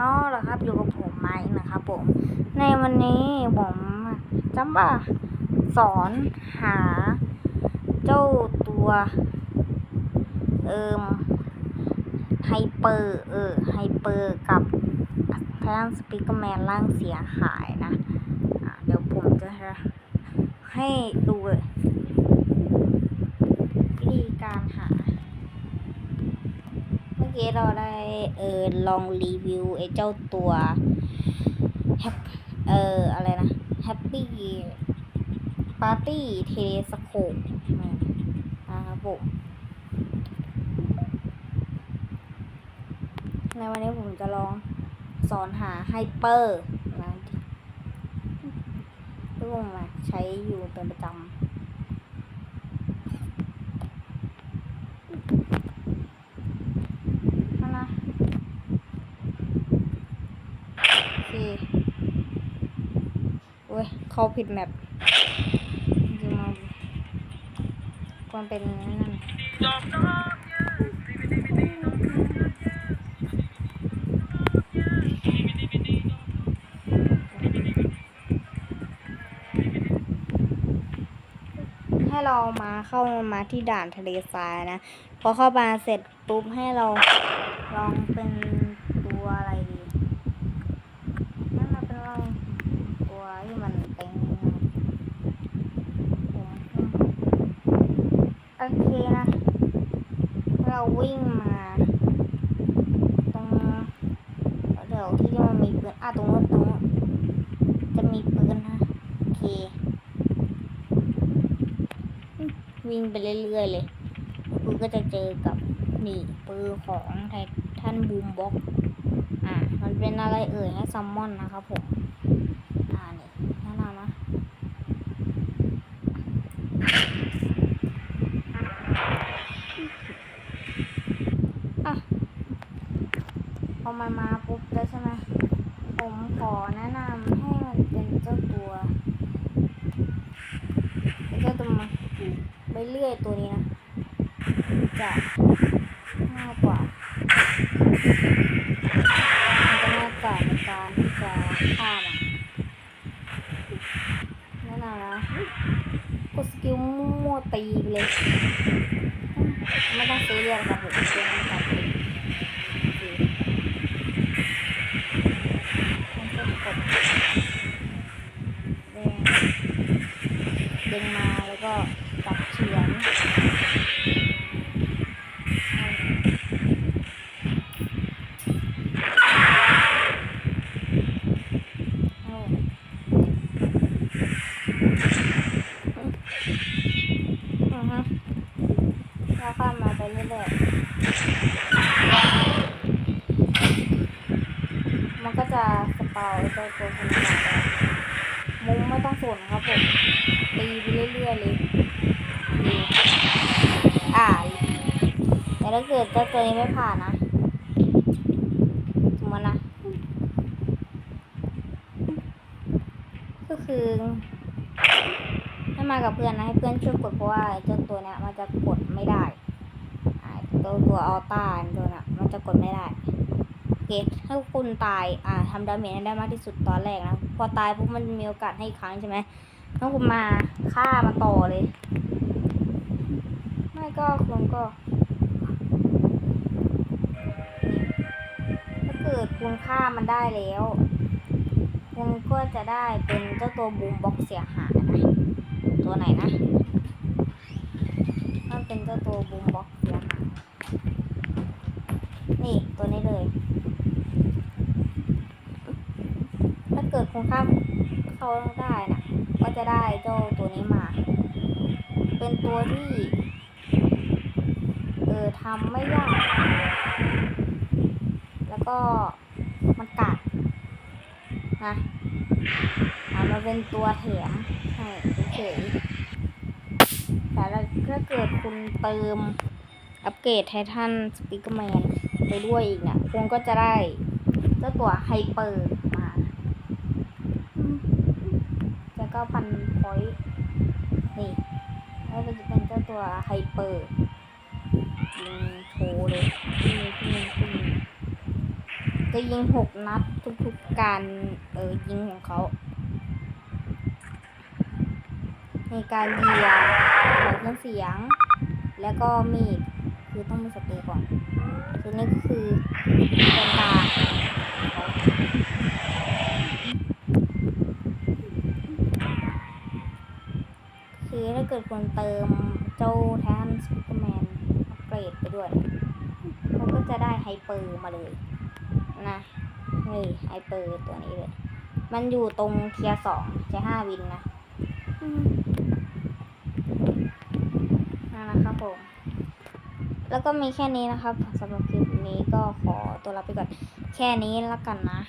เอาละครับอยู่กับผมไม้นะครับผม ในวันนี้ผมจะมาสอนหาเจ้าตัวเอิมไฮเปอร์เออไฮเปอร์กับแทนสปีกแมนร่างเสียหายนะะเดี๋ยวผมจะให้ดูเลยวิธีการหา เมื่อ กี้เราได้เออลองรีวิวไอ้เจ้าตัวแฮปเอออะไรนะแฮปปี้ปาร์ตี้เทสโคปนะครับผมในวันนี้ผมจะลองสอนหาไฮเปอร์นะที่ผมอะใช้อยู่เป็นประจำ นั่นนะโอเค โอ้ยเขาผิดแมปจริงๆมันควรเป็นนั่นให้เรามาเข้ามาที่ด่านทะเลทรายนะ พอเข้ามาเสร็จปุ๊บให้เราลองเป็นตัวอะไรดีนั่นเราเป็นลองตัวที่มันเป็นผม โอเคนะ เราวิ่งมา ตรงเดี๋ยวที่มันมีปืนอะตรงนู้นตรงนู้นจะมีปืนนะโอเค วิ่งไปเรื่อยๆเลยคุณก็จะเจอกับนี่ปืนของไททันบูมบ็อกอ่ามันเป็นอะไรเอ่ยให้ซัมมอนนะครับผม อ่า นี่แนะนำนะ อะ พ อมันมาปุ๊บแล้วใช่ไหมผมขอแนะนำให้มันเป็นเจ้าตัวเป็นเจ้าตัวมันไปเรื่อยตัวนี้นะจะง่ายกว่าจะง่ายกว่าในการที่จะฆ่ามันแน่นอนะกดสกิลมั่วตีไปเลยไม่ต้องซื้อเรียกครับผมเป็นการตีโอเคมันก็กดแดงดึงมาแล้วก็จับเฉียง เอาอือฮึแล้วข้ามมาไปเรื่อยๆ มันก็จะ สปาวเจ้าตัวคนนี้มามุมไม่ต้องสนครับผมตีไปเรื่อยๆเลยอ่าแต่ถ้าเกิดเจ้าตัวนี้ไม่ผ่านนะมมตินะก็คือให้มากับเพื่อนนะให้เพื่อนช่วยกดเพราะว่าเจ้าตัวเนี้ยมันจะกดไม่ได้อ่าตัวตัวอัลต้าตัวเนี้ยมันจะกดไม่ได้ โอเคถ้คุณตายอ่าทำดาเมจได้มากที่สุดตอนแรกนะพอตายปุ๊บมันมีโอกาสให้อีกครั้งใช่ไหมถ้าคุณมาฆ่ามาต่อเลย ไม่ก็คุณก็ถ้าเกิดคุณฆ่ามันได้แล้วคุณก็จะได้เป็นเจ้าตัวบูมบ็อกเสียหายนะตัวไหนนะมันเป็นเจ้าตัวบูมบ็อกเสียหาย นี่ตัวนี้เลย ถ้าเกิด คุณข้ามเขาได้นะก็จะได้เจ้าตัวนี้มา เป็นตัวที่เออทำไม่ยาก แล้วก็มันกัดนะเอามาเป็นตัวแถมให้เฉยๆแต่ถ้าเกิดคุณเติมอัปเกรดไททันสปีกเกอร์แมนไปด้วยอีกเนี่ยคุณก็จะได้เจ้าตัวไฮเปอร์มาอืม แล้วก็พันพอยต์นี่แล้วก็จะเป็นเจ้าตัวไฮเปอร์ยิงโชว์เลยยิงยิงยิงจะยิงหกนัดทุกๆการเออยิงของเขามีการเหยียบถอดเครื่องเสียง แล้วก็มีดคือต้องมีศัตรูก่อนคือนี่คือเป็นตาคือถ้า เติมเจ้าแทนสปิเกอร์แมนอัปเกรดไปด้วยเขาก็จะได้ไฮเปอร์มาเลยนะนี่ไฮเปอร์ตัวนี้เลย มันอยู่ตรงเทียสองเทียห้าวินนะนั่นนะครับผม แล้วก็มีแค่นี้นะครับสำหรับคลิปนี้ก็ขอตัวลาไปก่อน แค่นี้แล้วกันนะ